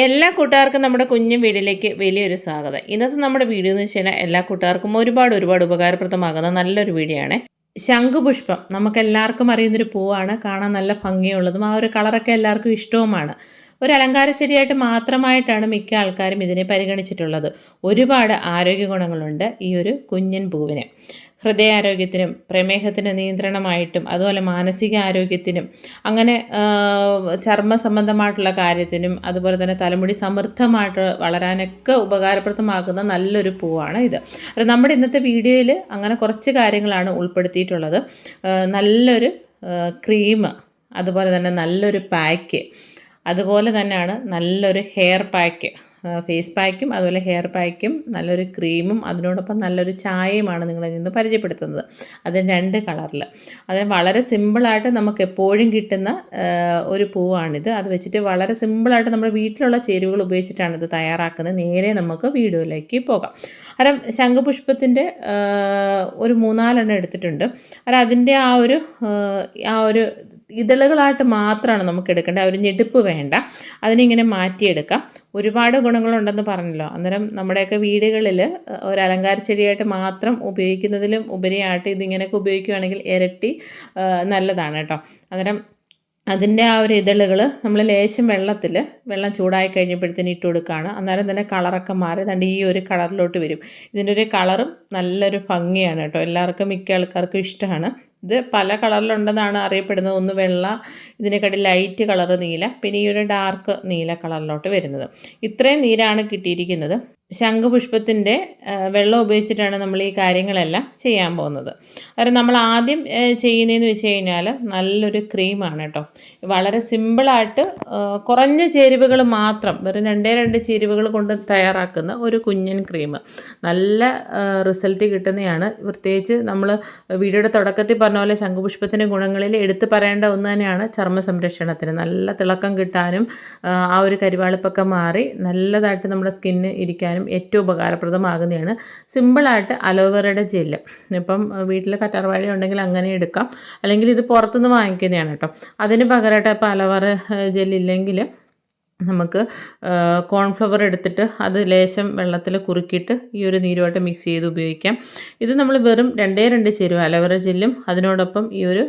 എല്ലാ കൂട്ടുകാർക്കും നമ്മുടെ കുഞ്ഞു വീടിലേക്ക് വലിയൊരു സ്വാഗതം. ഇന്നത്തെ നമ്മുടെ വീഡിയോ എന്ന് വെച്ച് കഴിഞ്ഞാൽ എല്ലാ കൂട്ടുകാർക്കും ഒരുപാട് ഒരുപാട് ഉപകാരപ്രദമാകുന്ന നല്ലൊരു വീഡിയോ ആണ് ശംഖുപുഷ്പം. നമുക്ക് എല്ലാവർക്കും അറിയുന്നൊരു പൂവാണ്. കാണാൻ നല്ല ഭംഗിയുള്ളതും ആ ഒരു കളറൊക്കെ എല്ലാവർക്കും ഇഷ്ടവുമാണ്. ഒരു അലങ്കാര ചെടിയായിട്ട് മാത്രമായിട്ടാണ് മിക്ക ആൾക്കാരും ഇതിനെ പരിഗണിച്ചിട്ടുള്ളത്. ഒരുപാട് ആരോഗ്യ ഗുണങ്ങളുണ്ട് ഈ ഒരു കുഞ്ഞൻ പൂവിന്. ഹൃദയാരോഗ്യത്തിനും പ്രമേഹത്തിന് നിയന്ത്രണമായിട്ടും അതുപോലെ മാനസിക ആരോഗ്യത്തിനും അങ്ങനെ ചർമ്മ സംബന്ധമായിട്ടുള്ള കാര്യത്തിനും അതുപോലെ തന്നെ തലമുടി സമൃദ്ധമായിട്ട് വളരാനൊക്കെ ഉപകാരപ്രദമാകുന്ന നല്ലൊരു പൂവാണ് ഇത്. അപ്പോൾ നമ്മുടെ ഇന്നത്തെ വീഡിയോയിൽ അങ്ങനെ കുറച്ച് കാര്യങ്ങളാണ് ഉൾപ്പെടുത്തിയിട്ടുള്ളത്. നല്ലൊരു ക്രീം അതുപോലെ തന്നെ നല്ലൊരു പാക്ക് അതുപോലെ തന്നെയാണ് നല്ലൊരു ഹെയർ പാക്ക്. ഫേസ് പാക്കും അതുപോലെ ഹെയർ പാക്കും നല്ലൊരു ക്രീമും അതിനോടൊപ്പം നല്ലൊരു ചായയുമാണ് നിങ്ങളെ നിന്ന് പരിചയപ്പെടുത്തുന്നത്. അത് രണ്ട് കളറിൽ അതിന് വളരെ സിമ്പിളായിട്ട് നമുക്ക് എപ്പോഴും കിട്ടുന്ന ഒരു പൂവാണിത്. അത് വെച്ചിട്ട് വളരെ സിമ്പിളായിട്ട് നമ്മുടെ വീട്ടിലുള്ള ചേരുവകൾ ഉപയോഗിച്ചിട്ടാണ് ഇത് തയ്യാറാക്കുന്നത്. നേരെ നമുക്ക് വീഡിയോയിലേക്ക് പോകാം. കാരണം ശംഖുപുഷ്പത്തിന്റെ ഒരു മൂന്നാലെണ്ണം എടുത്തിട്ടുണ്ട്. കാരണം അതിന്റെ ആ ഒരു ആ ഒരു ഇതളുകളായിട്ട് മാത്രമാണ് നമുക്ക് എടുക്കേണ്ടത്. ആ ഒരു ഞെടുപ്പ് വേണ്ട. അതിനിങ്ങനെ മാറ്റിയെടുക്കാം. ഒരുപാട് ഗുണങ്ങളുണ്ടെന്ന് പറഞ്ഞല്ലോ. അന്നേരം നമ്മുടെയൊക്കെ വീടുകളിൽ ഒരു അലങ്കാര ചെടിയായിട്ട് മാത്രം ഉപയോഗിക്കുന്നതിലും ഉപരിയായിട്ട് ഇതിങ്ങനെയൊക്കെ ഉപയോഗിക്കുകയാണെങ്കിൽ ഇരട്ടി നല്ലതാണ് കേട്ടോ. അന്നേരം അതിന്റെ ആ ഒരു ഇതളുകൾ നമ്മൾ ലേശം വെള്ളത്തിൽ വെള്ളം ചൂടായി കഴിഞ്ഞപ്പോഴത്തേന് ഇട്ട് കൊടുക്കുകയാണ്. അന്നേരം തന്നെ കളറൊക്കെ മാറി തണ്ട് ഈ ഒരു കളറിലോട്ട് വരും. ഇതിന്റെ ഒരു കളറും നല്ലൊരു ഭംഗിയാണ് കേട്ടോ. എല്ലാവർക്കും മിക്ക ആൾക്കാർക്കും ഇഷ്ടമാണ്. ഇത് പല കളറിലുണ്ടെന്നാണ് അറിയപ്പെടുന്നത്. ഒന്ന് വെള്ള ഇതിനെക്കാട്ടി ലൈറ്റ് കളർ നീല പിന്നെ ഈ ഒരു ഡാർക്ക് നീല കളറിലോട്ട് വരുന്നത്. ഇത്രയും നീരാണ് കിട്ടിയിരിക്കുന്നത്. ശംഖുപുഷ്പത്തിന്റെ വെള്ളം ഉപയോഗിച്ചിട്ടാണ് നമ്മൾ ഈ കാര്യങ്ങളെല്ലാം ചെയ്യാൻ പോകുന്നത്. കാരണം നമ്മൾ ആദ്യം ചെയ്യുന്നതെന്ന് വെച്ച് കഴിഞ്ഞാൽ നല്ലൊരു ക്രീമാണ് കേട്ടോ. വളരെ സിമ്പിളായിട്ട് കുറഞ്ഞ ചേരുവകൾ മാത്രം വെറും രണ്ടേ രണ്ട് ചേരുവകൾ കൊണ്ട് തയ്യാറാക്കുന്ന ഒരു കുഞ്ഞൻ ക്രീം. നല്ല റിസൾട്ട് കിട്ടുന്നതാണ്. പ്രത്യേകിച്ച് നമ്മൾ വീഡിയോയുടെ തുടക്കത്തിൽ പറഞ്ഞ പോലെ ശംഖുപുഷ്പത്തിന്റെ ഗുണങ്ങളിൽ എടുത്തു പറയേണ്ട ഒന്ന് തന്നെയാണ് ചർമ്മ സംരക്ഷണത്തിന് നല്ല തിളക്കം കിട്ടാനും ആ ഒരു കരിവാളിപ്പൊക്കെ മാറി നല്ലതായിട്ട് നമ്മുടെ സ്കിന്ന് ഇരിക്കാനും ചെയ്യാനും ഏറ്റവും ഉപകാരപ്രദമാകുന്നതാണ്. സിമ്പിളായിട്ട് അലോവേറയുടെ ജെല്ല് ഇപ്പം വീട്ടിൽ കറ്റാർവാഴ ഉണ്ടെങ്കിൽ അങ്ങനെ എടുക്കാം. അല്ലെങ്കിൽ ഇത് പുറത്തുനിന്ന് വാങ്ങിക്കുന്നതാണ് കേട്ടോ. അതിന് പകരമായിട്ട് ഇപ്പോൾ അലോവേറ ജെല്ലില്ലെങ്കിൽ നമുക്ക് കോൺഫ്ലവർ എടുത്തിട്ട് അത് ലേശം വെള്ളത്തിൽ കുറുക്കിയിട്ട് ഈ ഒരു നീരുമായിട്ട് മിക്സ് ചെയ്ത് ഉപയോഗിക്കാം. ഇത് നമ്മൾ വെറും രണ്ടേ രണ്ട് ചേരുവ അലോവേറ ജെല്ലും അതിനോടൊപ്പം ഈ ഒരു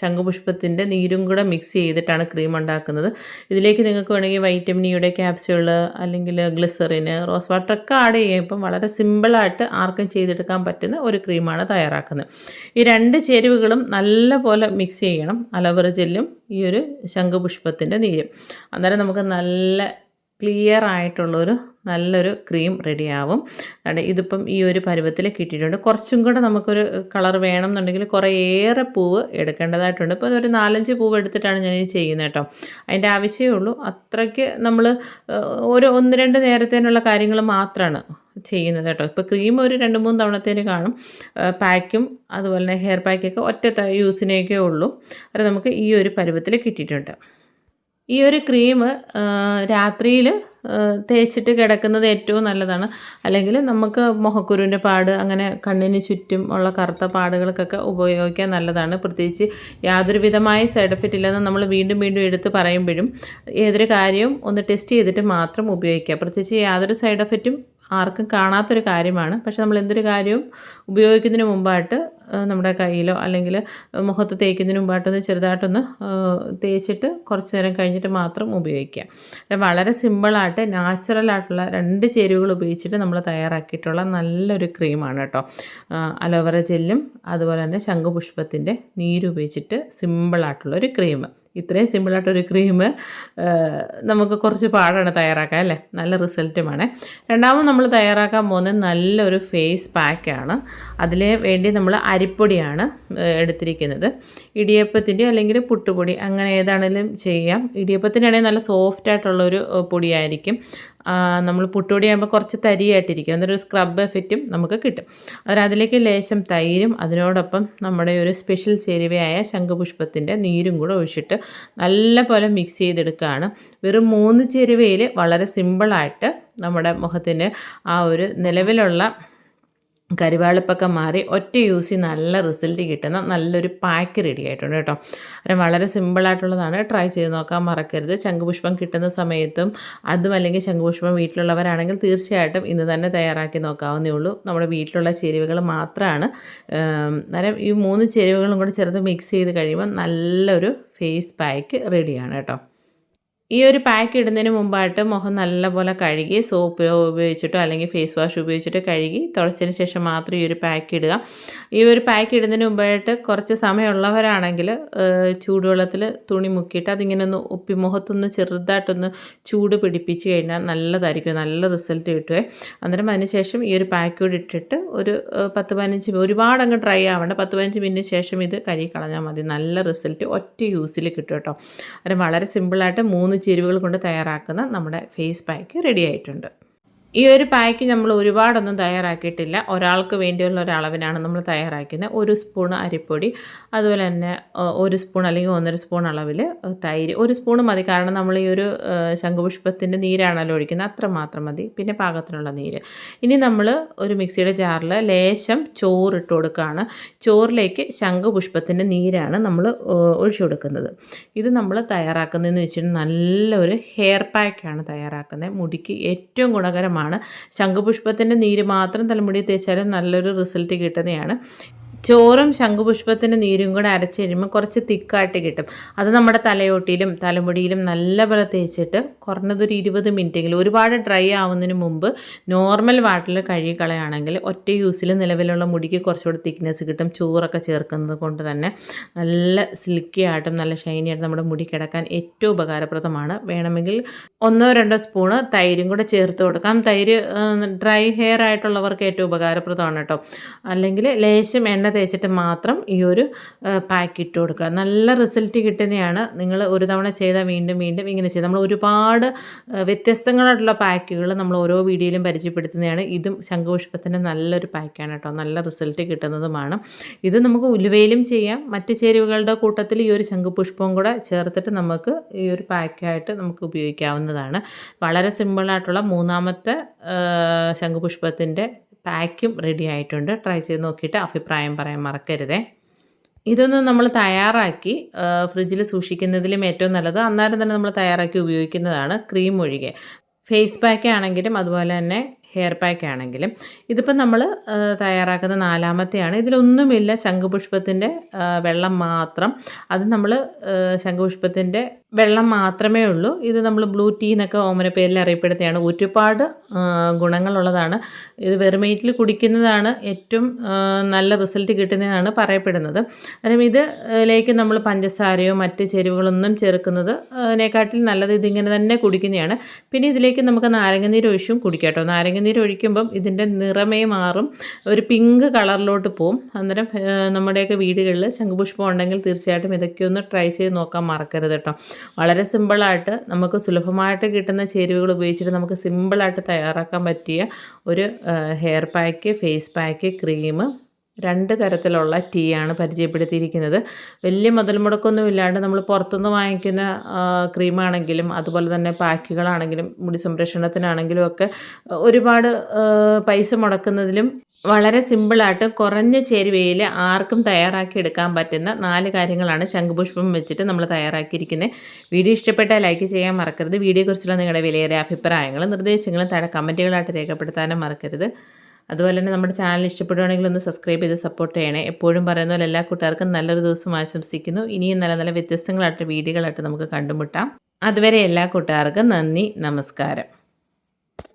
ശംഖുപുഷ്പത്തിന്റെ നീരും കൂടെ മിക്സ് ചെയ്തിട്ടാണ് ക്രീം ഉണ്ടാക്കുന്നത്. ഇതിലേക്ക് നിങ്ങൾക്ക് വേണമെങ്കിൽ വൈറ്റമിനിയുടെ ക്യാപ്സ്യൂൾ അല്ലെങ്കിൽ ഗ്ലിസറിന് റോസ് വാട്ടർ ഒക്കെ ആഡ് ചെയ്യുക ഇപ്പം വളരെ സിമ്പിളായിട്ട് ആർക്കും ചെയ്തെടുക്കാൻ പറ്റുന്ന ഒരു ക്രീമാണ് തയ്യാറാക്കുന്നത്. ഈ രണ്ട് ചേരുവകളും നല്ല പോലെ മിക്സ് ചെയ്യണം. അലവറ ജെല്ലും ഈ ഒരു ശംഖുപുഷ്പത്തിന്റെ നീരും. അന്നേരം നമുക്ക് നല്ല ക്ലിയർ ആയിട്ടുള്ളൊരു നല്ലൊരു ക്രീം റെഡിയാവും അതുകൊണ്ട് ഇതിപ്പം ഈ ഒരു പരുവത്തിൽ കിട്ടിയിട്ടുണ്ട്. കുറച്ചും കൂടെ നമുക്കൊരു കളർ വേണം എന്നുണ്ടെങ്കിൽ കുറേയേറെ പൂവ് എടുക്കേണ്ടതായിട്ടുണ്ട്. ഇപ്പോൾ ഒരു നാലഞ്ച് പൂവ് എടുത്തിട്ടാണ് ഞാൻ ഇത് ചെയ്യുന്നത് കേട്ടോ. അതിന്റെ ആവശ്യമേ ഉള്ളൂ. അത്രയ്ക്ക് നമ്മൾ ഒരു ഒന്ന് രണ്ട് നേരത്തേനുള്ള കാര്യങ്ങൾ മാത്രമാണ് ചെയ്യുന്നത് കേട്ടോ. ഇപ്പോൾ ക്രീം ഒരു രണ്ട് മൂന്ന് തവണത്തേന് കാണും. പാക്കും അതുപോലെ തന്നെ ഹെയർ പാക്കൊക്കെ ഒറ്റ യൂസിനേക്കേ ഉള്ളൂ. അത് നമുക്ക് ഈ ഒരു പരുവത്തിൽ കിട്ടിയിട്ടുണ്ട്. ഈ ഒരു ക്രീം രാത്രിയിൽ തേച്ചിട്ട് കിടക്കുന്നത് ഏറ്റവും നല്ലതാണ്. അല്ലെങ്കിൽ നമുക്ക് മുഖക്കുരുവിന്റെ പാട് അങ്ങനെ കണ്ണിന് ചുറ്റും ഉള്ള കറുത്ത പാടുകൾക്കൊക്കെ ഉപയോഗിക്കാൻ നല്ലതാണ്. പ്രത്യേകിച്ച് യാതൊരു വിധമായ സൈഡ് എഫക്റ്റ് ഇല്ലെന്ന് നമ്മൾ വീണ്ടും വീണ്ടും എടുത്ത് പറയുമ്പോഴും ഏതൊരു കാര്യവും ഒന്ന് ടെസ്റ്റ് ചെയ്തിട്ട് മാത്രം ഉപയോഗിക്കുക. പ്രത്യേകിച്ച് യാതൊരു സൈഡ് എഫക്റ്റും ആർക്കും കാണാത്തൊരു കാര്യമാണ്. പക്ഷേ നമ്മൾ എന്തൊരു കാര്യവും ഉപയോഗിക്കുന്നതിന് മുമ്പായിട്ട് നമ്മുടെ കയ്യിലോ അല്ലെങ്കിൽ മുഖത്ത് തേക്കുന്നതിന് മുമ്പായിട്ടൊന്ന് ചെറുതായിട്ടൊന്ന് തേച്ചിട്ട് കുറച്ച് നേരം കഴിഞ്ഞിട്ട് മാത്രം ഉപയോഗിക്കുക. വളരെ സിമ്പിളായിട്ട് നാച്ചുറലായിട്ടുള്ള രണ്ട് ചേരുവകൾ ഉപയോഗിച്ചിട്ട് നമ്മൾ തയ്യാറാക്കിയിട്ടുള്ള നല്ലൊരു ക്രീമാണ് കേട്ടോ. അലോവേറ ജെല്ലും അതുപോലെ തന്നെ ശംഖുപുഷ്പത്തിന്റെ നീരുപയോഗിച്ചിട്ട് സിമ്പിളായിട്ടുള്ളൊരു ക്രീം. ഇത്രയും സിമ്പിളായിട്ടൊരു ക്രീം നമുക്ക് കുറച്ച് പാടാണ് തയ്യാറാക്കാൻ അല്ലേ? നല്ല റിസൾട്ടുമാണ് രണ്ടാമത് നമ്മൾ തയ്യാറാക്കാൻ പോകുന്നത് നല്ലൊരു ഫേസ് പാക്കാണ് അതിൽ വേണ്ടി നമ്മൾ അരിപ്പൊടിയാണ് എടുത്തിരിക്കുന്നത്. ഇടിയപ്പത്തിന്റെ അല്ലെങ്കിൽ പുട്ടുപൊടി അങ്ങനെ ഏതാണെങ്കിലും ചെയ്യാം. ഇടിയപ്പത്തിന്റെ ആണെങ്കിൽ നല്ല സോഫ്റ്റ് ആയിട്ടുള്ളൊരു പൊടിയായിരിക്കും. നമ്മൾ പുട്ടുപൊടി ആകുമ്പോൾ കുറച്ച് തരിയായിട്ടിരിക്കും. എന്നൊരു സ്ക്രബ് എഫക്റ്റും നമുക്ക് കിട്ടും. അതായത് അതിലേക്ക് ലേശം തൈരും അതിനോടൊപ്പം നമ്മുടെ ഒരു സ്പെഷ്യൽ ചേരുവയായ ശംഖുപുഷ്പത്തിന്റെ നീരും കൂടെ ഒഴിച്ചിട്ട് നല്ല പോലെ മിക്സ് ചെയ്തെടുക്കുകയാണ്. വെറും മൂന്ന് ചേരുവയിൽ വളരെ സിമ്പിളായിട്ട് നമ്മുടെ മുഖത്തിന് ആ ഒരു നിലവിലുള്ള കരിവാളിപ്പൊക്കെ മാറി ഒറ്റ യൂസിൽ നല്ല റിസൾട്ട് കിട്ടുന്ന നല്ലൊരു പാക്ക് റെഡി ആയിട്ടുണ്ട് കേട്ടോ. അങ്ങനെ വളരെ സിമ്പിളായിട്ടുള്ളതാണ് ട്രൈ ചെയ്ത് നോക്കാൻ മറക്കരുത്. ശംഖുപുഷ്പം കിട്ടുന്ന സമയത്തും അതും അല്ലെങ്കിൽ ശംഖുപുഷ്പം വീട്ടിലുള്ളവരാണെങ്കിൽ തീർച്ചയായിട്ടും ഇന്ന് തന്നെ തയ്യാറാക്കി നോക്കാവുന്നേ ഉള്ളൂ. നമ്മുടെ വീട്ടിലുള്ള ചേരുവകൾ മാത്രമാണ്. അന്നേരം ഈ മൂന്ന് ചേരുവകളും കൂടി ചേർത്ത് മിക്സ് ചെയ്ത് കഴിയുമ്പോൾ നല്ലൊരു ഫേസ് പാക്ക് റെഡിയാണ് കേട്ടോ. ഈ ഒരു പാക്ക് ഇടുന്നതിന് മുമ്പായിട്ട് മുഖം നല്ലപോലെ കഴുകി സോപ്പ് ഉപയോഗിച്ചിട്ടോ അല്ലെങ്കിൽ ഫേസ് വാഷ് ഉപയോഗിച്ചിട്ടോ കഴുകി തുടച്ചതിന് ശേഷം മാത്രം ഈ ഒരു പാക്ക് ഇടുക. ഈ ഒരു പാക്ക് ഇടുന്നതിന് മുമ്പായിട്ട് കുറച്ച് സമയമുള്ളവരാണെങ്കിൽ ചൂടുവെള്ളത്തിൽ തുണി മുക്കിയിട്ട് അതിങ്ങനെ ഒന്ന് ഉപ്പി മുഖത്തൊന്ന് ചെറുതായിട്ടൊന്ന് ചൂട് പിടിപ്പിച്ച് കഴിഞ്ഞാൽ നല്ലതായിരിക്കും നല്ല റിസൾട്ട് കിട്ടുമേ അന്നേരം അതിന് ഈ ഒരു പാക്ക് കൂടി ഇട്ടിട്ട് ഒരു പത്ത് പതിനഞ്ച് ഒരുപാട് അങ്ങ് ഡ്രൈ ആവേണ്ട പത്ത് പതിനഞ്ച് മിനിറ്റ് ശേഷം ഇത് കഴുകി കളഞ്ഞാൽ മതി. നല്ല റിസൾട്ട് ഒറ്റ യൂസിൽ കിട്ടും കേട്ടോ. അന്നേരം വളരെ സിമ്പിളായിട്ട് മൂന്ന് ചേരുവകൾ കൊണ്ട് തയ്യാറാക്കുന്ന നമ്മുടെ ഫേസ് പാക്ക് റെഡി ആയിട്ടുണ്ട്. ഈ ഒരു പായ്ക്ക് നമ്മൾ ഒരുപാടൊന്നും തയ്യാറാക്കിയിട്ടില്ല. ഒരാൾക്ക് വേണ്ടിയുള്ള ഒരു അളവിനാണ് നമ്മൾ തയ്യാറാക്കുന്നത് ഒരു സ്പൂൺ അരിപ്പൊടി അതുപോലെ തന്നെ ഒരു സ്പൂൺ അല്ലെങ്കിൽ ഒന്നര സ്പൂൺ അളവിൽ തൈര്. ഒരു സ്പൂൺ മതി കാരണം നമ്മൾ ഈ ഒരു ശംഖുപുഷ്പത്തിന്റെ നീരാണല്ലോ ഒഴിക്കുന്നത്. അത്ര മാത്രം മതി. പിന്നെ പാകത്തിനുള്ള നീര്. ഇനി നമ്മൾ ഒരു മിക്സിയുടെ ജാറിൽ ലേശം ചോറിട്ട് കൊടുക്കുകയാണ്. ചോറിലേക്ക് ശംഖുപുഷ്പത്തിന്റെ നീരാണ് നമ്മൾ ഒഴിച്ചു കൊടുക്കുന്നത്. ഇത് നമ്മൾ തയ്യാറാക്കുന്നതെന്ന് വെച്ചിട്ടുണ്ടെങ്കിൽ നല്ലൊരു ഹെയർ പാക്കാണ് തയ്യാറാക്കുന്നത്. മുടിക്ക് ഏറ്റവും ഗുണകരമാണ് ആണ് ശംഖുപുഷ്പത്തിന്റെ നീര് മാത്രം തലമുടി തേച്ചാലും നല്ലൊരു റിസൾട്ട് കിട്ടുന്നതാണ്. ചോറും ശംഖുപുഷ്പത്തിന്റെ നീരും കൂടെ അരച്ച് കഴിയുമ്പോൾ കുറച്ച് തിക്കായിട്ട് കിട്ടും. അത് നമ്മുടെ തലയോട്ടിയിലും തലമുടിയിലും നല്ല പോലെ തേച്ചിട്ട് കുറഞ്ഞതൊരു ഇരുപത് മിനിറ്റെങ്കിലും ഒരുപാട് ഡ്രൈ ആവുന്നതിന് മുമ്പ് നോർമൽ വാട്ടറിൽ കഴുകി കളയുകയാണെങ്കിൽ ഒറ്റ യൂസിൽ നിലവിലുള്ള മുടിക്ക് കുറച്ചുകൂടി തിക്നെസ് കിട്ടും. ചോറൊക്കെ ചേർക്കുന്നത് കൊണ്ട് തന്നെ നല്ല സിൽക്കി ആയിട്ടും നല്ല ഷൈനി ആയിട്ടും നമ്മുടെ മുടി കിടക്കാൻ ഏറ്റവും ഉപകാരപ്രദമാണ്. വേണമെങ്കിൽ ഒന്നോ രണ്ടോ സ്പൂണ് തൈരും കൂടെ ചേർത്ത് കൊടുക്കാം. തൈര് ഡ്രൈ ഹെയർ ആയിട്ടുള്ളവർക്ക് ഏറ്റവും ഉപകാരപ്രദമാണ് കേട്ടോ. അല്ലെങ്കിൽ ലേശം എണ്ണ തേച്ചിട്ട് മാത്രം ഈ ഒരു പാക്ക് ഇട്ട് കൊടുക്കുക. നല്ല റിസൾട്ട് കിട്ടുന്നതാണ്. നിങ്ങൾ ഒരു തവണ ചെയ്താൽ വീണ്ടും വീണ്ടും ഇങ്ങനെ ചെയ്ത് നമ്മൾ ഒരുപാട് വ്യത്യസ്തങ്ങളായിട്ടുള്ള പാക്കുകൾ നമ്മൾ ഓരോ വീഡിയോയിലും പരിചയപ്പെടുത്തുന്നതാണ്. ഇതും ശംഖുപുഷ്പത്തിന്റെ നല്ലൊരു പാക്കാണ് കേട്ടോ. നല്ല റിസൾട്ട് കിട്ടുന്നതുമാണ്. ഇത് നമുക്ക് ഉലുവയിലും ചെയ്യാം. മറ്റ് ചേരുവകളുടെ കൂട്ടത്തിൽ ഈ ഒരു ശംഖുപുഷ്പവും കൂടെ ചേർത്തിട്ട് നമുക്ക് ഈ ഒരു പാക്കായിട്ട് നമുക്ക് ഉപയോഗിക്കാവുന്നതാണ്. വളരെ സിമ്പിളായിട്ടുള്ള മൂന്നാമത്തെ ശംഖുപുഷ്പത്തിന്റെ പാക്കും റെഡി ആയിട്ടുണ്ട്. ട്രൈ ചെയ്ത് നോക്കിയിട്ട് അഭിപ്രായം പറയാൻ മറക്കരുതേ. ഇതൊന്ന് നമ്മൾ തയ്യാറാക്കി ഫ്രിഡ്ജിൽ സൂക്ഷിക്കുന്നതിലും ഏറ്റവും നല്ലത് അന്നേരം തന്നെ നമ്മൾ തയ്യാറാക്കി ഉപയോഗിക്കുന്നതാണ് ക്രീം ഒഴികെ. ഫേസ് പാക്ക് ആണെങ്കിലും അതുപോലെ തന്നെ ഹെയർ പാക്ക് ആണെങ്കിലും. ഇതിപ്പോൾ നമ്മൾ തയ്യാറാക്കുന്ന നാലാമത്തെയാണ്. ഇതിലൊന്നുമില്ല ശംഖുപുഷ്പത്തിന്റെ വെള്ളം മാത്രം. അത് നമ്മൾ ശംഖുപുഷ്പത്തിന്റെ വെള്ളം മാത്രമേ ഉള്ളൂ. ഇത് നമ്മൾ ബ്ലൂ ടീ എന്നൊക്കെ ഓമന പേരിൽ അറിയപ്പെടുന്നതാണ്. ഒരുപാട് ഗുണങ്ങളുള്ളതാണ്. ഇത് വെറുമേറ്റിൽ കുടിക്കുന്നതാണ് ഏറ്റവും നല്ല റിസൾട്ട് കിട്ടുന്നതാണ് പറയപ്പെടുന്നത്. കാരണം ഇതിലേക്ക് നമ്മൾ പഞ്ചസാരയോ മറ്റ് ചേരുവകളൊന്നും ചേർക്കുന്നത് അതിനെക്കാട്ടിൽ നല്ലത് ഇതിങ്ങനെ തന്നെ കുടിക്കുന്നതാണ്. പിന്നെ ഇതിലേക്ക് നമുക്ക് നാരങ്ങനീര് ഒഴിച്ചും കുടിക്കാം കേട്ടോ. നാരങ്ങനീര് ഒഴിക്കുമ്പം ഇതിന്റെ നിറമേ മാറും. ഒരു പിങ്ക് കളറിലോട്ട് പോവും. അന്നേരം നമ്മുടെയൊക്കെ വീടുകളിൽ ശംഖുപുഷ്പം ഉണ്ടെങ്കിൽ തീർച്ചയായിട്ടും ഇതൊക്കെ ഒന്ന് ട്രൈ ചെയ്ത് നോക്കാൻ മറക്കരുത് കേട്ടോ. വളരെ സിമ്പിളായിട്ട് നമുക്ക് സുലഭമായിട്ട് കിട്ടുന്ന ചേരുവകൾ ഉപയോഗിച്ചിട്ട് നമുക്ക് സിമ്പിളായിട്ട് തയ്യാറാക്കാൻ പറ്റിയ ഒരു hair pack face pack cream രണ്ട് തരത്തിലുള്ള ടീ ആണ് പരിചയപ്പെടുത്തിയിരിക്കുന്നത്. വലിയ മുതൽ മുടക്കൊന്നും ഇല്ലാണ്ട് നമ്മൾ പുറത്തുനിന്ന് വാങ്ങിക്കുന്ന ക്രീമാണെങ്കിലും അതുപോലെ തന്നെ പാക്കുകളാണെങ്കിലും മുടി സംരക്ഷണത്തിനാണെങ്കിലും ഒക്കെ ഒരുപാട് പൈസ മുടക്കുന്നതിലും വളരെ സിമ്പിളായിട്ട് കുറഞ്ഞ ചേരുവയിൽ ആർക്കും തയ്യാറാക്കി എടുക്കാൻ പറ്റുന്ന നാല് കാര്യങ്ങളാണ് ശംഖുപുഷ്പം വെച്ചിട്ട് നമ്മൾ തയ്യാറാക്കിയിരിക്കുന്നത്. വീഡിയോ ഇഷ്ടപ്പെട്ടാൽ ലൈക്ക് ചെയ്യാൻ മറക്കരുത്. വീഡിയോയെക്കുറിച്ചുള്ള നിങ്ങളുടെ വിലയേറിയ അഭിപ്രായങ്ങളും നിർദ്ദേശങ്ങളും താഴെ കമന്റുകളായിട്ട് രേഖപ്പെടുത്താനും മറക്കരുത്. അതുപോലെ തന്നെ നമ്മുടെ ചാനൽ ഇഷ്ടപ്പെടുകയാണെങ്കിൽ ഒന്ന് സബ്സ്ക്രൈബ് ചെയ്ത് സപ്പോർട്ട് ചെയ്യണേ. എപ്പോഴും പറയുന്ന പോലെ എല്ലാ കൂട്ടുകാർക്കും നല്ലൊരു ദിവസം ആശംസിക്കുന്നു. ഇനിയും നല്ല നല്ല വ്യത്യസ്തങ്ങളായിട്ട് വീഡിയോകളായിട്ട് നമുക്ക് കണ്ടുമുട്ടാം. അതുവരെ എല്ലാ കൂട്ടുകാർക്കും നന്ദി നമസ്കാരം.